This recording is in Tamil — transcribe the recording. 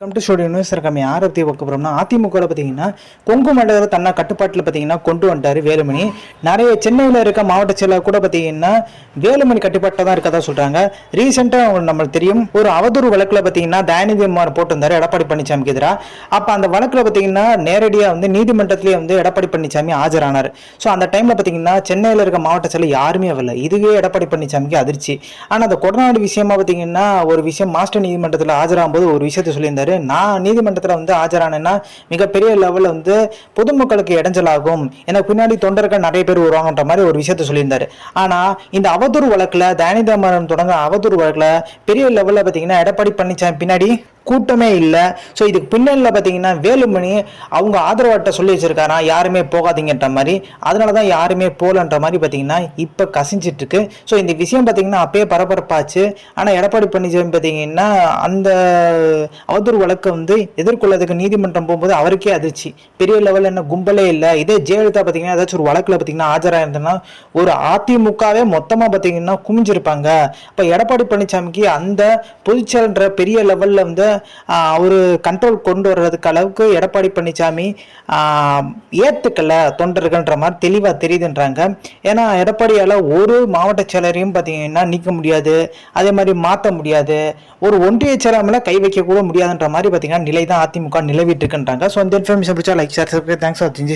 கம் டு ஸ்டூடியோ நியூஸ் இருக்காம யாரை பற்றி பார்க்க போகிறோம்னா அதிமுகவில் பார்த்தீங்கன்னா கொங்கு மண்டலத்தில் தன்னை கட்டுப்பாட்டில் பார்த்தீங்கன்னா கொண்டு வந்துட்டார் வேலுமணி. நிறைய சென்னையில் இருக்க மாவட்ட செயலர் கூட பார்த்தீங்கன்னா வேலுமணி கட்டுப்பாட்டில் தான் இருக்கதா சொல்கிறாங்க ரீசெண்டாக நம்மளுக்கு தெரியும் ஒரு அவதூறு வழக்கில் பார்த்தீங்கன்னா தயாநிதி அம்மார் போட்டிருந்தாரு எடப்பாடி பழனிசாமிக்கு எதிராக அப்போ அந்த வழக்கில் பார்த்தீங்கன்னா நேரடியாக வந்து நீதிமன்றத்திலேயே வந்து எடப்பாடி பழனிசாமி ஆஜரானார். ஸோ அந்த டைமில் பார்த்தீங்கன்னா சென்னையில் இருக்க மாவட்ட செயலர் யாருமே வரல. இதுவே எடப்பாடி பழனிசாமிக்கு அதிர்ச்சி. ஆனால் அந்த கொடநாடு விஷயமா பார்த்தீங்கன்னா ஒரு விஷயம் மாஸ்டர் நீதிமன்றத்தில் ஆஜராகும் போது ஒரு விஷயத்தை சொல்லியிருந்தார். நான் நீதிமன்றத்தில் வந்து ஆஜரானேன்னா மிகப்பெரிய லெவலில் வந்து பொதுமக்களுக்கு இடைஞ்சலாகும். எனக்கு பின்னாடி தொண்டர்கள் நிறைய பேர் வருவாங்கன்ற மாதிரி ஒரு விஷயத்த சொல்லியிருந்தாரு. ஆனால் இந்த அவதூறு வழக்கில் தயானிதாமரம் தொடங்க அவதூறு வழக்கில் பெரிய லெவலில் பார்த்தீங்கன்னா எடப்பாடி பழனிசாமி பின்னாடி கூட்டமே இல்லை. ஸோ இதுக்கு பின்னணியில் பார்த்தீங்கன்னா வேலுமணி அவங்க ஆதரவாட்ட சொல்லி வச்சிருக்காரா? யாருமே போகாதீங்கன்ற மாதிரி. அதனால தான் யாருமே போகலன்ற மாதிரி பார்த்தீங்கன்னா இப்போ கசிஞ்சிட்ருக்கு. ஸோ இந்த விஷயம் பார்த்தீங்கன்னா அப்பயே பரபரப்பாச்சு. ஆனால் எடப்பாடி பழனிசாமி பார்த்தீங்கன்னா அந்த அவதூறு வழக்கை வந்து எதிர்கொள்ளதுக்கு நீதிமன்றம் போகும்போது அவருக்கே அதிர்ச்சி. பெரிய லெவலில் என்ன கும்பலே இல்லை. இதே ஜெயலலிதா பார்த்தீங்கன்னா ஏதாச்சும் ஒரு வழக்கில் பார்த்தீங்கன்னா ஆஜராயிருந்ததுன்னா ஒரு அதிமுகவே மொத்தமாக பார்த்தீங்கன்னா குமிஞ்சிருப்பாங்க. இப்போ எடப்பாடி பழனிசாமிக்கு அந்த பொதுச்செயல்ன்ற பெரிய லெவலில் வந்து அவர் கண்ட்ரோல் கொண்டு வர்றதுக்கு அளவுக்கு எடப்பாடி பழனிசாமி ஏற்றுக்கல தொண்டர்கள்ன்ற மாதிரி தெளிவாக தெரியுதுன்றாங்க. ஏன்னா எடப்பாடியால் ஒரு மாவட்ட செயலரையும் பார்த்தீங்கன்னா நீக்க முடியாது. அதே மாதிரி மாற்ற முடியாது. ஒரு ஒன்றிய செயலாமல் கை வைக்க கூட முடியாதுன்ற மாதிரி பார்த்தீங்கன்னா நிலை தான் அதிமுக நிலவிட்டு இருக்குன்றாங்க. ஸோ இந்த இன்ஃபர்மேஷன் பிடிச்சா லைக் சார் தேங்க்ஸ் ஃபார்